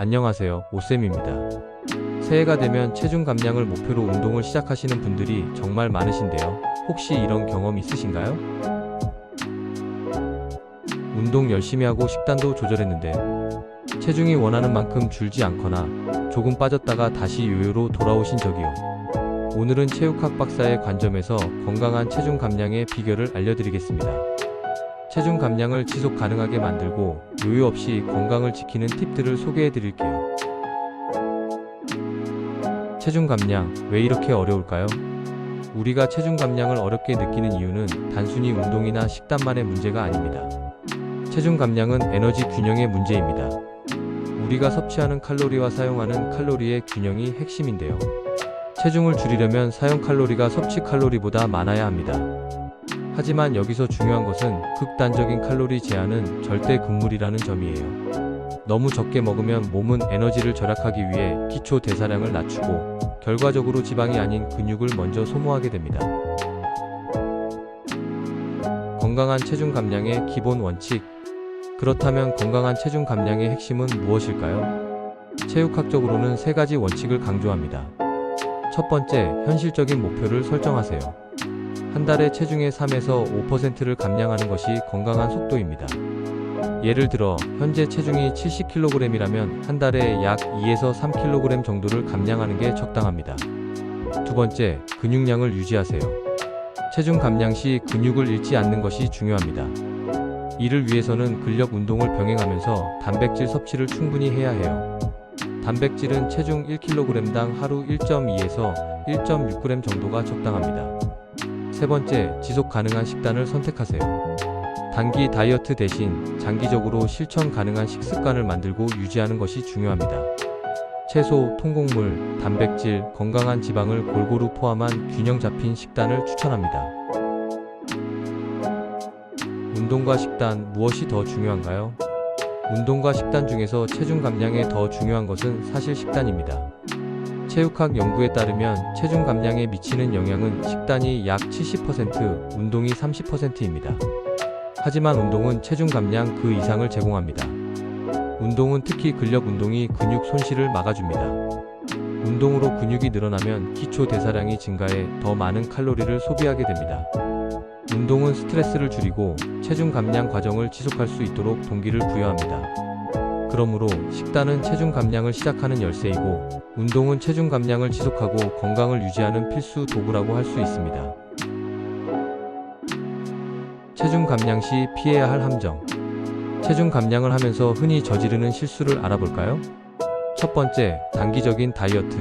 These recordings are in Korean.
안녕하세요. 오쌤입니다. 새해가 되면 체중 감량을 목표로 운동을 시작하시는 분들이 정말 많으신데요. 혹시 이런 경험 있으신가요? 운동 열심히 하고 식단도 조절했는데 체중이 원하는 만큼 줄지 않거나 조금 빠졌다가 다시 요요로 돌아오신 적이요. 오늘은 체육학 박사의 관점에서 건강한 체중 감량의 비결을 알려드리겠습니다. 체중 감량을 지속 가능하게 만들고 요요 없이 건강을 지키는 팁들을 소개해 드릴게요. 체중 감량, 왜 이렇게 어려울까요? 우리가 체중 감량을 어렵게 느끼는 이유는 단순히 운동이나 식단만의 문제가 아닙니다. 체중 감량은 에너지 균형의 문제입니다. 우리가 섭취하는 칼로리와 사용하는 칼로리의 균형이 핵심인데요. 체중을 줄이려면 사용 칼로리가 섭취 칼로리보다 많아야 합니다. 하지만 여기서 중요한 것은 극단적인 칼로리 제한은 절대 금물이라는 점이에요. 너무 적게 먹으면 몸은 에너지를 절약하기 위해 기초 대사량을 낮추고 결과적으로 지방이 아닌 근육을 먼저 소모하게 됩니다. 건강한 체중 감량의 기본 원칙. 그렇다면 건강한 체중 감량의 핵심은 무엇일까요? 체육학적으로는 세 가지 원칙을 강조합니다. 첫 번째, 현실적인 목표를 설정하세요. 한 달에 체중의 3에서 5%를 감량하는 것이 건강한 속도입니다. 예를 들어 현재 체중이 70kg이라면 한 달에 약 2에서 3kg 정도를 감량하는 게 적당합니다. 두 번째, 근육량을 유지하세요. 체중 감량 시 근육을 잃지 않는 것이 중요합니다. 이를 위해서는 근력 운동을 병행하면서 단백질 섭취를 충분히 해야 해요. 단백질은 체중 1kg당 하루 1.2에서 1.6g 정도가 적당합니다. 세 번째, 지속 가능한 식단을 선택하세요. 단기 다이어트 대신 장기적으로 실천 가능한 식습관을 만들고 유지하는 것이 중요합니다. 채소, 통곡물, 단백질, 건강한 지방을 골고루 포함한 균형 잡힌 식단을 추천합니다. 운동과 식단 무엇이 더 중요한가요? 운동과 식단 중에서 체중 감량에 더 중요한 것은 사실 식단입니다. 체육학 연구에 따르면 체중 감량에 미치는 영향은 식단이 약 70%, 운동이 30%입니다. 하지만 운동은 체중 감량 그 이상을 제공합니다. 운동은 특히 근력 운동이 근육 손실을 막아줍니다. 운동으로 근육이 늘어나면 기초 대사량이 증가해 더 많은 칼로리를 소비하게 됩니다. 운동은 스트레스를 줄이고 체중 감량 과정을 지속할 수 있도록 동기를 부여합니다. 그러므로 식단은 체중 감량을 시작하는 열쇠이고 운동은 체중 감량을 지속하고 건강을 유지하는 필수 도구라고 할 수 있습니다. 체중 감량 시 피해야 할 함정. 체중 감량을 하면서 흔히 저지르는 실수를 알아볼까요? 첫 번째, 단기적인 다이어트.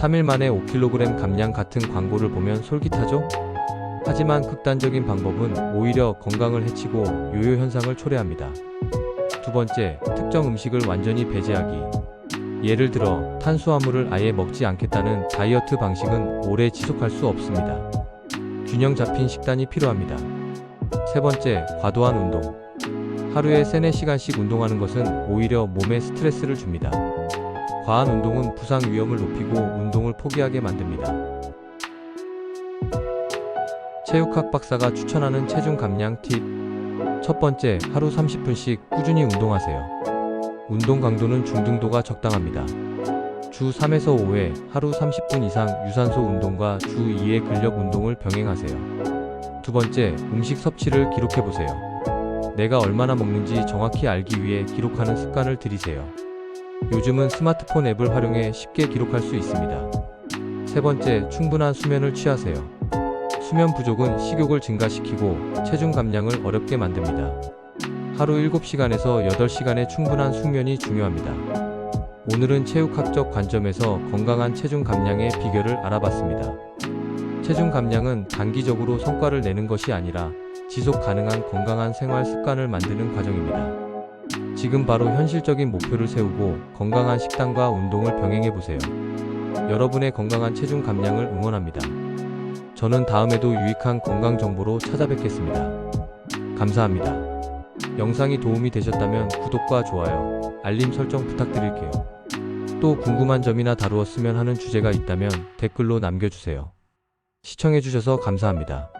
3일 만에 5kg 감량 같은 광고를 보면 솔깃하죠? 하지만 극단적인 방법은 오히려 건강을 해치고 요요 현상을 초래합니다. 두 번째, 특정 음식을 완전히 배제하기. 예를 들어, 탄수화물을 아예 먹지 않겠다는 다이어트 방식은 오래 지속할 수 없습니다. 균형 잡힌 식단이 필요합니다. 세 번째, 과도한 운동. 하루에 3, 4시간씩 운동하는 것은 오히려 몸에 스트레스를 줍니다. 과한 운동은 부상 위험을 높이고 운동을 포기하게 만듭니다. 체육학 박사가 추천하는 체중 감량 팁. 첫 번째, 하루 30분씩 꾸준히 운동하세요. 운동 강도는 중등도가 적당합니다. 주 3에서 5회 하루 30분 이상 유산소 운동과 주 2회 근력 운동을 병행하세요. 두 번째, 음식 섭취를 기록해 보세요. 내가 얼마나 먹는지 정확히 알기 위해 기록하는 습관을 들이세요. 요즘은 스마트폰 앱을 활용해 쉽게 기록할 수 있습니다. 세 번째, 충분한 수면을 취하세요. 수면 부족은 식욕을 증가시키고 체중 감량을 어렵게 만듭니다. 하루 7시간에서 8시간의 충분한 숙면이 중요합니다. 오늘은 체육학적 관점에서 건강한 체중 감량의 비결을 알아봤습니다. 체중 감량은 단기적으로 성과를 내는 것이 아니라 지속 가능한 건강한 생활 습관을 만드는 과정입니다. 지금 바로 현실적인 목표를 세우고 건강한 식단과 운동을 병행해 보세요. 여러분의 건강한 체중 감량을 응원합니다. 저는 다음에도 유익한 건강 정보로 찾아뵙겠습니다. 감사합니다. 영상이 도움이 되셨다면 구독과 좋아요, 알림 설정 부탁드릴게요. 또 궁금한 점이나 다루었으면 하는 주제가 있다면 댓글로 남겨주세요. 시청해주셔서 감사합니다.